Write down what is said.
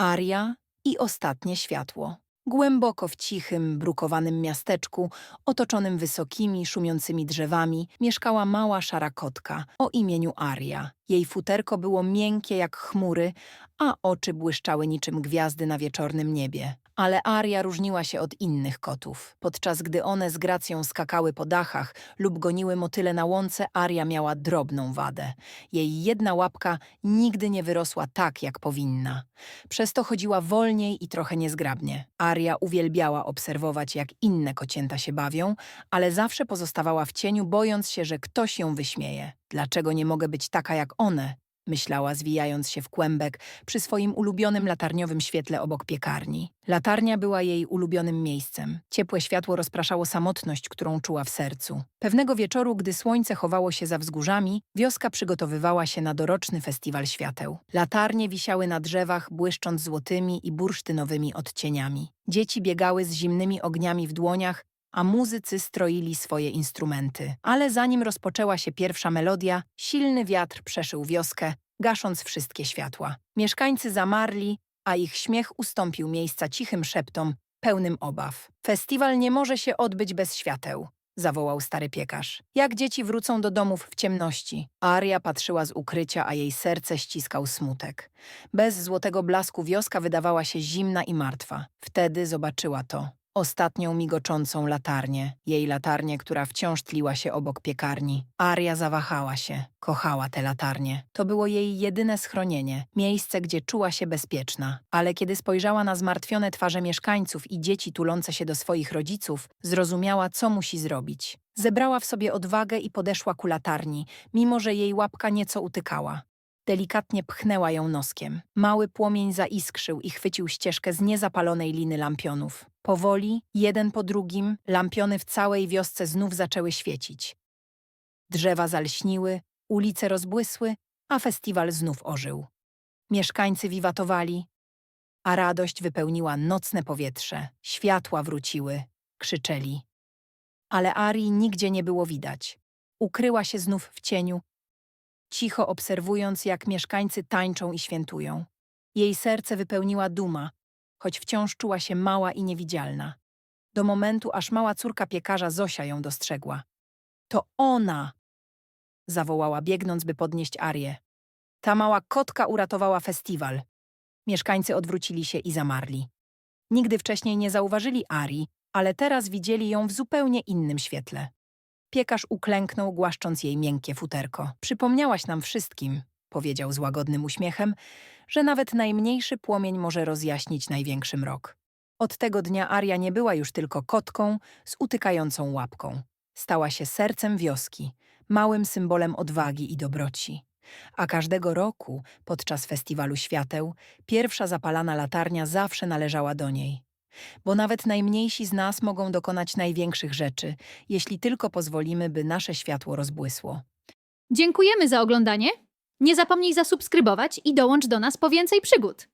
Aria i ostatnie światło. Głęboko w cichym, brukowanym miasteczku, otoczonym wysokimi, szumiącymi drzewami, mieszkała mała szara kotka o imieniu Aria. Jej futerko było miękkie jak chmury, a oczy błyszczały niczym gwiazdy na wieczornym niebie. Ale Aria różniła się od innych kotów. Podczas gdy one z gracją skakały po dachach lub goniły motyle na łące, Aria miała drobną wadę. Jej jedna łapka nigdy nie wyrosła tak, jak powinna. Przez to chodziła wolniej i trochę niezgrabnie. Aria uwielbiała obserwować, jak inne kocięta się bawią, ale zawsze pozostawała w cieniu, bojąc się, że ktoś ją wyśmieje. Dlaczego nie mogę być taka jak one? Myślała, zwijając się w kłębek przy swoim ulubionym latarniowym świetle obok piekarni. Latarnia była jej ulubionym miejscem. Ciepłe światło rozpraszało samotność, którą czuła w sercu. Pewnego wieczoru, gdy słońce chowało się za wzgórzami, wioska przygotowywała się na doroczny festiwal świateł. Latarnie wisiały na drzewach, błyszcząc złotymi i bursztynowymi odcieniami. Dzieci biegały z zimnymi ogniami w dłoniach, a muzycy stroili swoje instrumenty. Ale zanim rozpoczęła się pierwsza melodia, silny wiatr przeszył wioskę, gasząc wszystkie światła. Mieszkańcy zamarli, a ich śmiech ustąpił miejsca cichym szeptom, pełnym obaw. Festiwal nie może się odbyć bez świateł, zawołał stary piekarz. Jak dzieci wrócą do domów w ciemności? Aria patrzyła z ukrycia, a jej serce ściskał smutek. Bez złotego blasku wioska wydawała się zimna i martwa. Wtedy zobaczyła to. Ostatnią migoczącą latarnię, jej latarnię, która wciąż tliła się obok piekarni. Aria zawahała się, kochała tę latarnię. To było jej jedyne schronienie, miejsce, gdzie czuła się bezpieczna. Ale kiedy spojrzała na zmartwione twarze mieszkańców i dzieci tulące się do swoich rodziców, zrozumiała, co musi zrobić. Zebrała w sobie odwagę i podeszła ku latarni, mimo że jej łapka nieco utykała. Delikatnie pchnęła ją noskiem. Mały płomień zaiskrzył i chwycił ścieżkę z niezapalonej liny lampionów. Powoli, jeden po drugim, lampiony w całej wiosce znów zaczęły świecić. Drzewa zalśniły, ulice rozbłysły, a festiwal znów ożył. Mieszkańcy wiwatowali, a radość wypełniła nocne powietrze. Światła wróciły, krzyczeli. Ale Arii nigdzie nie było widać. Ukryła się znów w cieniu, cicho obserwując, jak mieszkańcy tańczą i świętują. Jej serce wypełniła duma, choć wciąż czuła się mała i niewidzialna. Do momentu, aż mała córka piekarza Zosia ją dostrzegła. To ona! zawołała, biegnąc, by podnieść Arię. Ta mała kotka uratowała festiwal. Mieszkańcy odwrócili się i zamarli. Nigdy wcześniej nie zauważyli Arii, ale teraz widzieli ją w zupełnie innym świetle. Piekarz uklęknął, głaszcząc jej miękkie futerko. Przypomniałaś nam wszystkim, powiedział z łagodnym uśmiechem, że nawet najmniejszy płomień może rozjaśnić największy mrok. Od tego dnia Aria nie była już tylko kotką z utykającą łapką. Stała się sercem wioski, małym symbolem odwagi i dobroci. A każdego roku, podczas festiwalu świateł, pierwsza zapalana latarnia zawsze należała do niej. Bo nawet najmniejsi z nas mogą dokonać największych rzeczy, jeśli tylko pozwolimy, by nasze światło rozbłysło. Dziękujemy za oglądanie. Nie zapomnij zasubskrybować i dołącz do nas po więcej przygód.